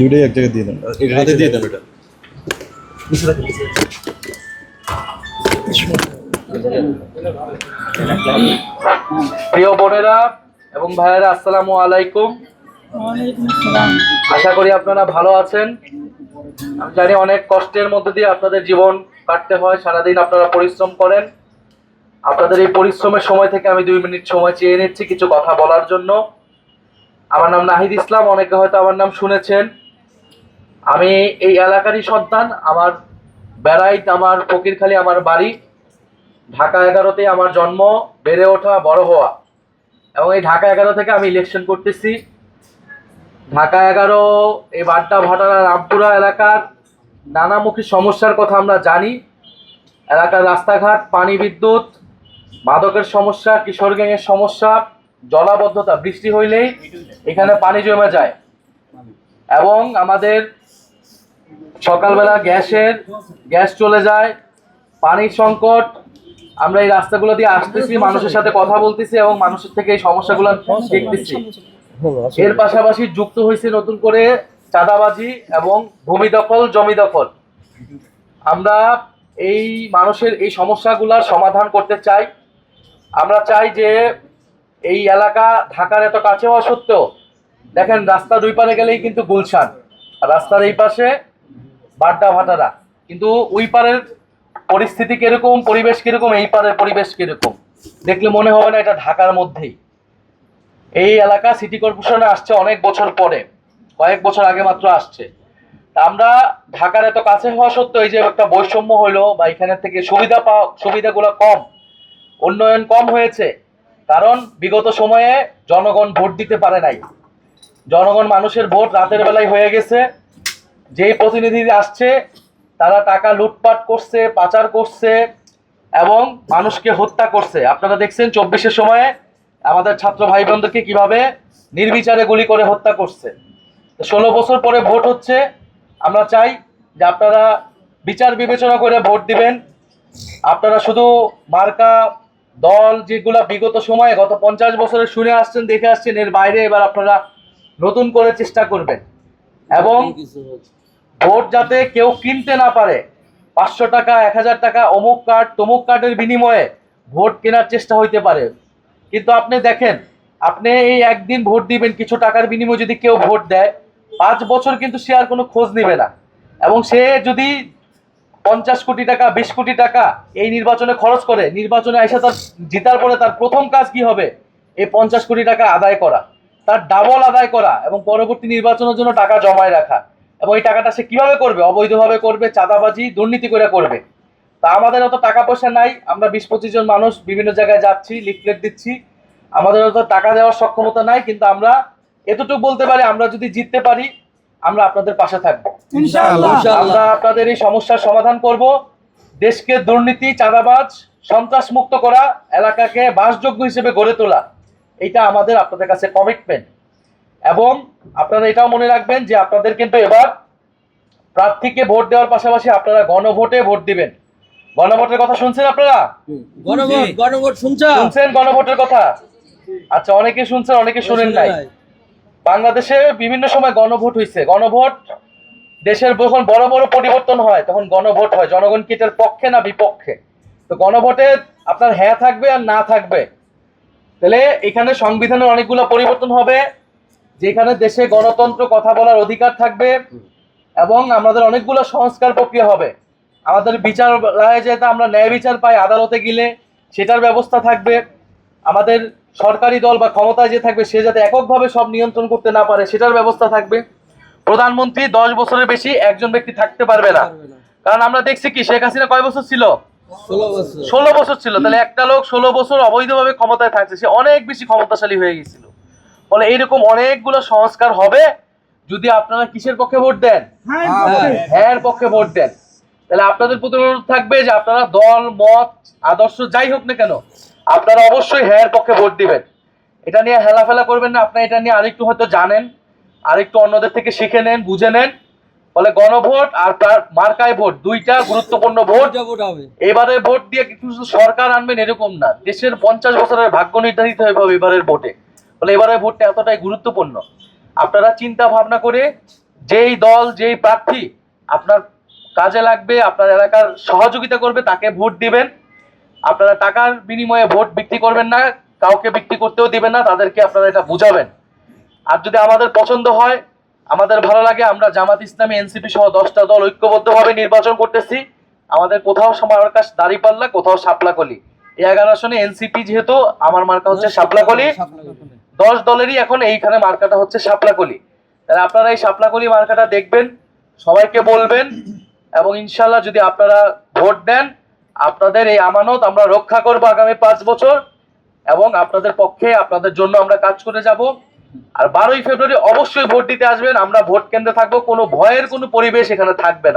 দুইটাই এক জায়গায় দিয়ে দেন। হাতে দিয়ে দেন প্রিয় বোনেরা এবং ভাইয়েরা, আসসালামু আলাইকুম। আশা করি আপনারা ভালো আছেন। আমি জানি অনেক কষ্টের মধ্যে দিয়ে আপনাদের জীবন কাটতে হয়, সারাদিন আপনারা পরিশ্রম করেন। আপনাদের এই পরিশ্রমের সময় থেকে আমি দুই মিনিট সময় চেয়ে নিচ্ছি কিছু কথা বলার জন্য। আমার নাম নাহিদ ইসলাম, অনেকে হয়তো আমার নাম শুনেছেন। আমি এই এলাকারই সন্তান, আমার বেড়াইত আমার ফকিরখালি আমার বাড়ি, ঢাকা এগারোতে আমার জন্ম, বেড়ে ওঠা, বড় হওয়া। এবং এই ঢাকা এগারো থেকে আমি ইলেকশন করতেছি। ঢাকা এগারো, এই বাড্ডা ভাটারা রামপুরা এলাকার নানামুখী সমস্যার কথা আমরা জানি। এলাকার রাস্তাঘাট, পানি বিদ্যুৎ, মাদকের সমস্যা, কিশোর গ্যাংয়ের সমস্যা, জলাবদ্ধতা, বৃষ্টি হইলেই এখানে পানি জমে যায়। এবং আমাদের সকালবেলা গ্যাসের, গ্যাস চলে যায়, পানির সংকট, আমরা এই রাস্তাগুলো দিয়ে আসতেছি, মানুষের সাথে কথা বলতেছি এবং মানুষের থেকে এই সমস্যাগুলো দেখতেছি এর পাশাপাশি যুক্ত হয়েছে নতুন করে চাঁদাবাজি এবং ভূমি দখল, জমি দখল। আমরা এই মানুষের এই সমস্যাগুলোর সমাধান করতে চাই। আমরা চাই যে এই এলাকা ঢাকার এত কাছে হওয়া সত্ত্বেও দেখেন রাস্তা দুই পারে গেলেই কিন্তু গুলশান। রাস্তার এই পাশে বাড্ডা ভাটারা কিন্তু ওই পারের পরিস্থিতি কীরকম, পরিবেশ কীরকম, এই পারের পরিবেশ কীরকম? দেখলে মনে হবে না এটা ঢাকার মধ্যেই। এই এলাকা সিটি কর্পোরেশনে আসছে অনেক বছর পরে। কয়েক বছর আগে মাত্র আসছে। আমরা ঢাকার এত কাছে হওয়া সত্ত্বেও এই যে একটা বৈষম্য হলো বা এখানে থেকে সুবিধা পাওয়া, সুবিধাগুলো কম, উন্নয়ন কম হয়েছে। কারণ বিগত সময়ে জনগণ ভোট দিতে পারে নাই। জনগণ মানুষের ভোট রাতের বেলায় হয়ে গেছে। যেই প্রতিনিধি আসছে, তারা টাকা লুটপাট করছে, পাচার করছে এবং মানুষকে হত্যা করছে। আপনারা দেখছেন চব্বিশের সময়ে আমাদের ছাত্র ভাই বোনদেরকে কীভাবে নির্বিচারে গুলি করে হত্যা করছে। ষোলো বছর পরে ভোট হচ্ছে। আমরা চাই যে আপনারা বিচার বিবেচনা করে ভোট দিবেন। আপনারা শুধু মার্কা দল যেগুলা বিগত সময়ে গত পঞ্চাশ বছরে শুনে আসছেন, দেখে আসছেন, এর বাইরে এবার আপনারা নতুন করে চেষ্টা করবেন। এবং ভোট যাতে কেউ কিনতে না পারে। পাঁচশো টাকা, এক হাজার টাকা, অমুক কার্ড, তমুক কার্ডের বিনিময়ে ভোট কেনার চেষ্টা হইতে পারে। কিন্তু আপনি দেখেন, আপনি এই একদিন ভোট দিবেন, কিছু টাকার বিনিময়ে যদি কেউ ভোট দেয়, পাঁচ বছর কিন্তু সে আর কোনো খোঁজ নেবে না। এবং সে যদি পঞ্চাশ কোটি টাকা, বিশ কোটি টাকা এই নির্বাচনে খরচ করে, নির্বাচনে এসে তার, জিতার পরে তার প্রথম কাজ কি হবে? এই পঞ্চাশ কোটি টাকা আদায় করা। তার ডাবল আদায় করা এবং পরবর্তী নির্বাচনের জন্য টাকা জমায় রাখা। এবং এই টাকাটা সে কীভাবে করবে? অবৈধভাবে করবে চাঁদাবাজি দুর্নীতি করে করবে। তা আমাদের অত টাকা পয়সা নাই। আমরা বিশ পঁচিশ জন মানুষ বিভিন্ন জায়গায় যাচ্ছি লিফলেট দিচ্ছি। আমাদের অত টাকা দেওয়ার সক্ষমতা নাই কিন্তু আমরা এতটুকু বলতে পারি আমরা যদি জিততে পারি আমরা আপনাদের পাশে থাকব। আমরা আপনাদের এই সমস্যার সমাধান করব। দেশকে দুর্নীতি চাঁদাবাজ সন্ত্রাস মুক্ত করা এলাকাকে বাসযোগ্য হিসেবে গড়ে তোলা। এটা আমাদের আপনাদের কাছে কমিটমেন্ট এবং আপনারা এটাও মনে রাখবেন যে আপনাদের কিন্তু এবার প্রার্থীকে ভোট দেওয়ার পাশাপাশি আপনারা গণভোটে ভোট দিবেন। গণভোটের কথা শুনছেন আপনারা? গণভোট গণভোট শুনছ শুনছেন গণভোটের কথা? আচ্ছা অনেকে শুনছেন অনেকে শুনেন নাই। বাংলাদেশে বিভিন্ন সময় গণভোট হয়েছে গণভোট দেশের যখন বড় বড় পরিবর্তন হয় তখন গণভোট হয়। জনগণ কি এটার পক্ষে না বিপক্ষে? তো গণভোটে আপনার হ্যাঁ থাকবে আর না থাকবে। তাহলে এখানে সংবিধানের অনেকগুলো পরিবর্তন হবে। যেখানে দেশে গণতন্ত্র কথা বলার অধিকার থাকবে এবং আমাদের অনেকগুলো সংস্কার প্রক্রিয়া হবে। আমাদের বিচার রায় যেটা আমরা ন্যায় বিচার পাই আদালতে গেলে সেটার ব্যবস্থা থাকবে। আমাদের সরকারি দল বা ক্ষমতায় যে থাকবে সে যাতে এককভাবে সব নিয়ন্ত্রণ করতে না পারে সেটার ব্যবস্থা থাকবে। প্রধানমন্ত্রী দশ বছরের বেশি একজন ব্যক্তি থাকতে পারবে না। কারণ আমরা দেখছি কি শেখ হাসিনা কয় বছর ছিল? ষোলো বছর। ষোলো বছর ছিল। তাহলে একটা লোক ষোলো বছর অবৈধভাবে ক্ষমতায় থাকছে সে অনেক বেশি ক্ষমতাশালী হয়ে গেছিল। ফলে এইরকম অনেকগুলো সংস্কার হবে। যদি আপনারা কিসের পক্ষে ভোট দেন? হ্যাঁ পক্ষে ভোট দেন। তাহলে আপনাদের প্রতি অনুরোধ থাকবে যে আপনারা দল মত আদর্শ যাই হোক না কেন আপনারা অবশ্যই হ্যাঁ পক্ষে ভোট দিবেন। এটা নিয়ে হেলাফেলা করবেন না আপনারা এটা নিয়ে আরেকটু হয়তো জানেন আরেকটু অন্যদের থেকে শিখে নেন বুঝে নেন। ফলে গণভোট আর তার মার্কায় ভোট দুইটা গুরুত্বপূর্ণ ভোট। ভোট হবে। এবারে ভোট দিয়ে কিছু সরকার আনবেন এরকম না। দেশের পঞ্চাশ বছরের ভাগ্য নির্ধারিত হয়ে যাবে এবারের ভোটে। ফলে এবারের ভোটটা এতটাই গুরুত্বপূর্ণ। আপনারা চিন্তা ভাবনা করে যেই দল, যেই প্রার্থী আপনার কাজে লাগবে, আপনার এলাকার সহযোগিতা করবে, তাকে ভোট দিবেন। আপনারা টাকার বিনিময়ে ভোট বিক্রি করবেন না, কাউকে বিক্রি করতেও দিবেন না, তাদেরকে আপনারা এটা বুঝাবেন। আর যদি আমাদের পছন্দ হয়, আমাদের ভালো লাগে, আমরা জামাত ইসলামী, এনসিপি সহ দশটা দল ঐক্যবদ্ধভাবে নির্বাচন করতেছি। আমাদের কোথাও মার্কা দাঁড়িপাল্লা, কোথাও সাপলাকলি। এই এগারো আসনে এনসিপি যেহেতু, আমার মার্কা হচ্ছে সাপলাকলি। দশ দলেরই এখন এইখানে মার্কাটা হচ্ছে সাপলাকলি তাহলে আপনারা এই সাপলাকলি মার্কাটা দেখবেন, সবাইকে বলবেন, এবং ইনশাল্লাহ যদি আপনারা ভোট দেন, আপনাদের এই আমানত আমরা রক্ষা করব আগামী পাঁচ বছর, এবং আপনাদের পক্ষে আপনাদের জন্য আমরা কাজ করে যাব। আর বারোই ফেব্রুয়ারি অবশ্যই ভোট দিতে আসবেন, আমরা ভোট কেন্দ্রে থাকব, কোনো ভয়ের কোনো পরিবেশ এখানে থাকবে না।